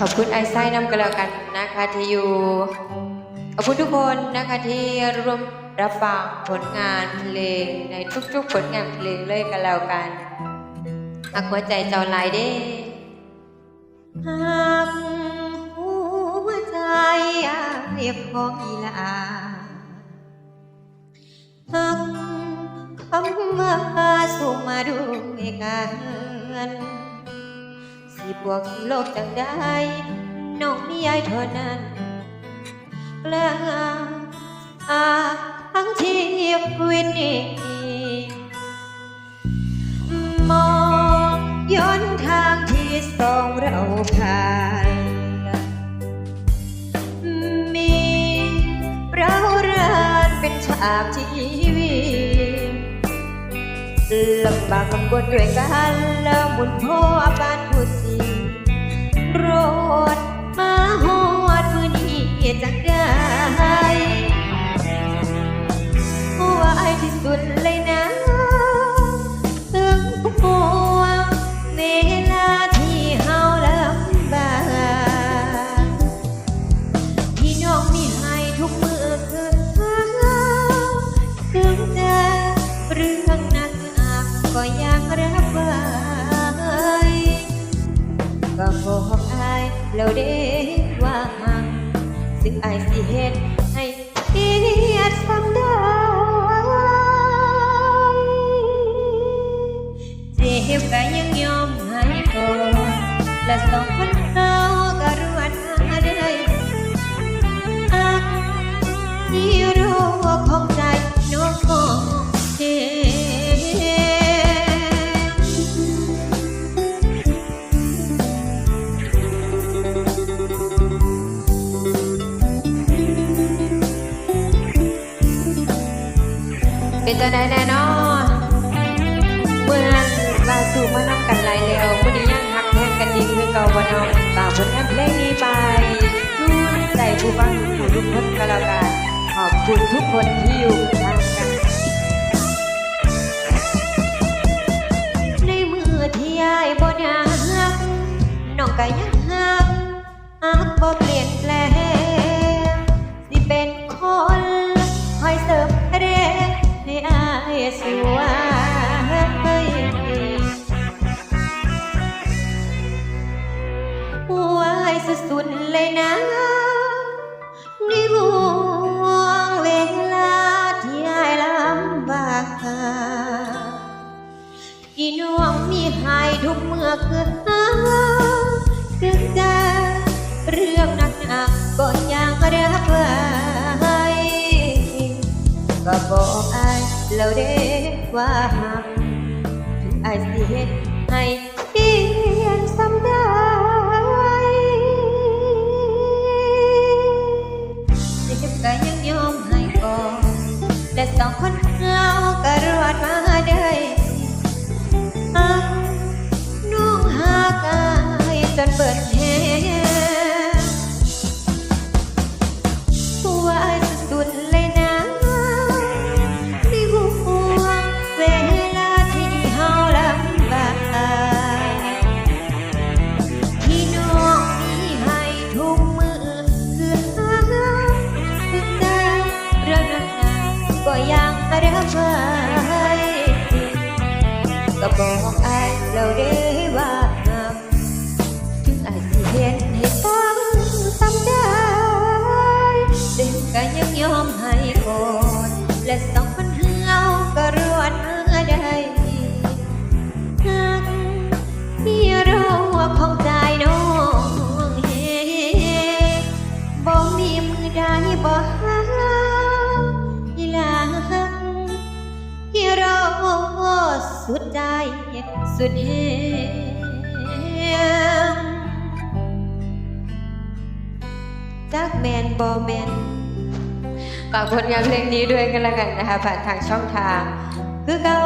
ขอบคุณไอไซนำกันแล้วกันนะคะที่อยู่ขอบคุณทุกคนนะคะที่ร่วมรับฟังผลงานเพลงในทุกๆผลงานเพลงเลยกันแล้วกันหักหัวใจเจ้าลายเด้หักหัวใจอายของอีลาหักคำว่าสู่มาด้วยกัน สิบวกสิโลกจังได้น้องนิยายเท่านั้นกลางอาทั้งชีวิตนี้มองย้อนทางที่สองเราผ่านมีเราเรือนเป็นฉากชีวิตลำบากกำบนด้วยกันแล้วหมุนพ่อบ้าน โรด มาหอดมือนี้จังได้ว่าไอที่สุดเลยนะถึงป แล้วเด้ว่าหักซึ่งอายสิเฮ็ดให้เอียดซ้ำได้เจ็บก็ยังยอมให้ก่อนและสองคน เป็นตัวใดแน่นอนเมื่อลาสู่มานำกันหลายแล้วผู้นี้ยังหักแทงกันดีคือเก่าบ่น้องฝากผลงานเพลงนี้ไปรู้ใจผู้ฟังทุกคนก็แล้วกันขอบคุณทุกคนที่อยู่ข้างกันในมือที่ยายบ่ได้หักน้องก็ยัง อายสวยไว้สุดๆเลยนะนห่วงเวลาที่ยายลำบากที่น้องมีให้ทุกเมื่อคืนถึงจะเรื่องหนักๆก็ยังรับไว้ก็บอกอาย แล้วเด้ว่าหักถึงอายสิเฮ็ดให้เพียงซ้ำได้เจ็บก็ยังยอมให้ก่อนและสองคน รับไว้ก็บอกอายแล้วเด้ว่าหักถึงอายสิเห็นให้ตั้งซ้ำได้เด็กก็ยังยอมให้ก่อนและสองคนเฮาก็รอด สุดใจ สุดเฮงจักแมนบอแมนฝากผลงานเพลงนี้ด้วยกันละกันนะคะ ผ่านทางช่องทาง คือเก่า